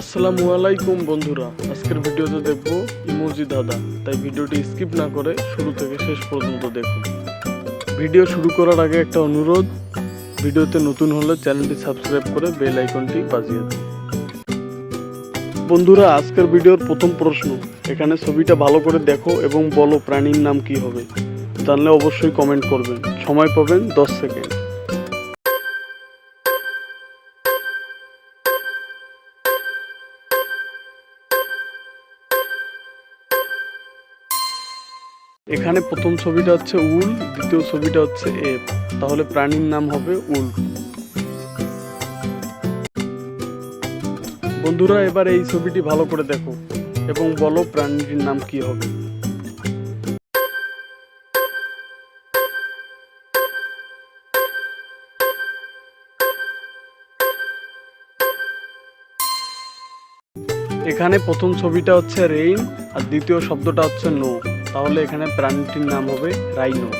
আসসালামু আলাইকুম বন্ধুরা। আজকের ভিডিওতে দেখব ইমোজি দাদা। তাই ভিডিওটি স্কিপ না করে শুরু থেকে শেষ পর্যন্ত দেখুন। ভিডিও শুরু করার আগে একটা অনুরোধ। ভিডিওতে নতুন হলে চ্যানেলটি সাবস্ক্রাইব করে বেল আইকনটি বাজিয়ে দিন। বন্ধুরা, আজকের ভিডিওর প্রথম প্রশ্ন। এখানে ছবিটা ভালো করে দেখো এবং বলো প্রাণীর নাম কি হবে। জানলে অবশ্যই কমেন্ট করবেন। সময় পাবেন দশ সেকেন্ড। এখানে প্রথম ছবিটা হচ্ছে উল, দ্বিতীয় ছবিটা হচ্ছে এপ তাহলে প্রাণীর নাম হবে উল। বন্ধুরা, এবার এই ছবিটি ভালো করে দেখো এবং বলো প্রাণীটির নাম কি হবে। এখানে প্রথম ছবিটা হচ্ছে রেইন আর দ্বিতীয় শব্দটা হচ্ছে নো। তাহলে এখানে প্রাণীটির নাম হবে রাইনো।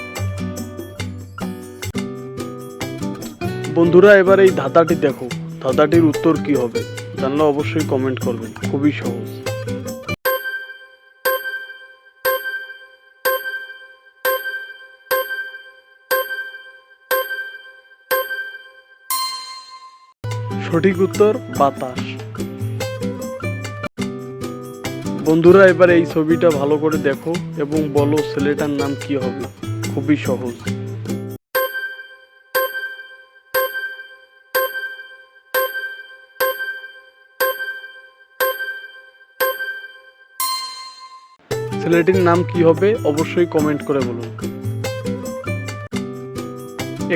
বন্ধুরা, এবার এই ধাঁধাটি দেখো। ধাঁধাটির উত্তর কি হবে? জানলে অবশ্যই কমেন্ট করবেন। খুবই সহজ। সঠিক উত্তর, বাতাস। বন্ধুরা, এবার এই ছবিটা ভালো করে দেখো এবং বলো ছেলেটার নাম কি হবে। খুবই সহজ। ছেলেটির নাম কি হবে, অবশ্যই কমেন্ট করে বলুন।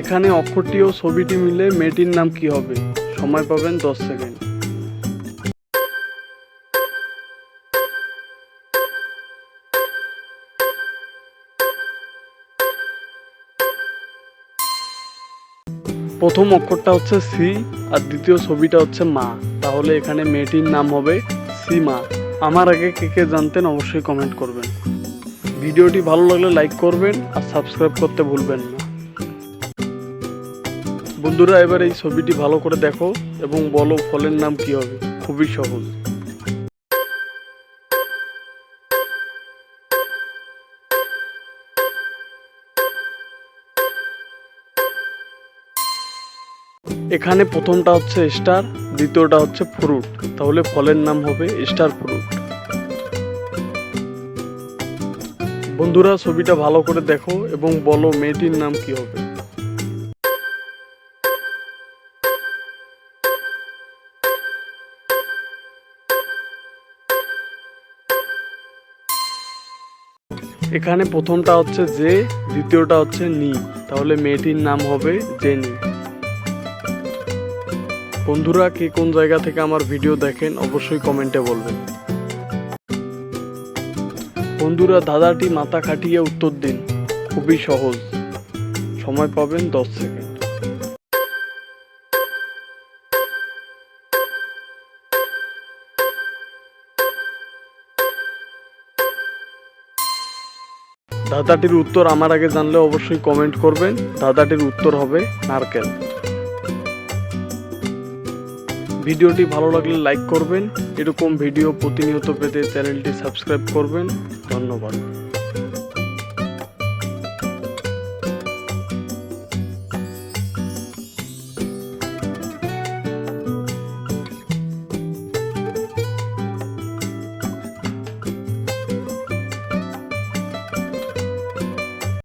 এখানে অক্ষরটি ও ছবিটি মিলে মেয়েটির নাম কি হবে? সময় পাবেন দশ সেকেন্ড। প্রথম অক্ষরটা হচ্ছে সি আর দ্বিতীয় ছবিটা হচ্ছে মা। তাহলে এখানে মেয়েটির নাম হবে সীমা। আমার আগে কে কে জানতেন অবশ্যই কমেন্ট করবেন। ভিডিওটি ভালো লাগলে লাইক করবেন আর সাবস্ক্রাইব করতে ভুলবেন না। বন্ধুরা, এবার এই ছবিটি ভালো করে দেখো এবং বলো ফলের নাম কি হবে। খুবই সহজ। এখানে প্রথমটা হচ্ছে স্টার, দ্বিতীয়টা হচ্ছে ফ্রুট তাহলে ফলের নাম হবে স্টার ফ্রুট বন্ধুরা, ছবিটা ভালো করে দেখো এবং বলো মেয়েটির নাম কি হবে। এখানে প্রথমটা হচ্ছে যে, দ্বিতীয়টা হচ্ছে নি। তাহলে মেয়েটির নাম হবে জেনি। বন্ধুরা কে কোন জায়গা থেকে আমার ভিডিও দেখেন, অবশ্যই কমেন্টে বলবেন। বন্ধুরা, দাদাটি মাথা খাটিয়ে উত্তর দিন। খুবই সহজ। সময় পাবেন দশ সেকেন্ড। দাদাটির উত্তর আমার আগে জানলে অবশ্যই কমেন্ট করবেন। দাদাটির উত্তর হবে নারকেল। ভিডিওটি ভালো লাগলে লাইক করবেন। এরকম ভিডিও প্রতিনিয়ত পেতে চ্যানেলটি সাবস্ক্রাইব করবেন। ধন্যবাদ।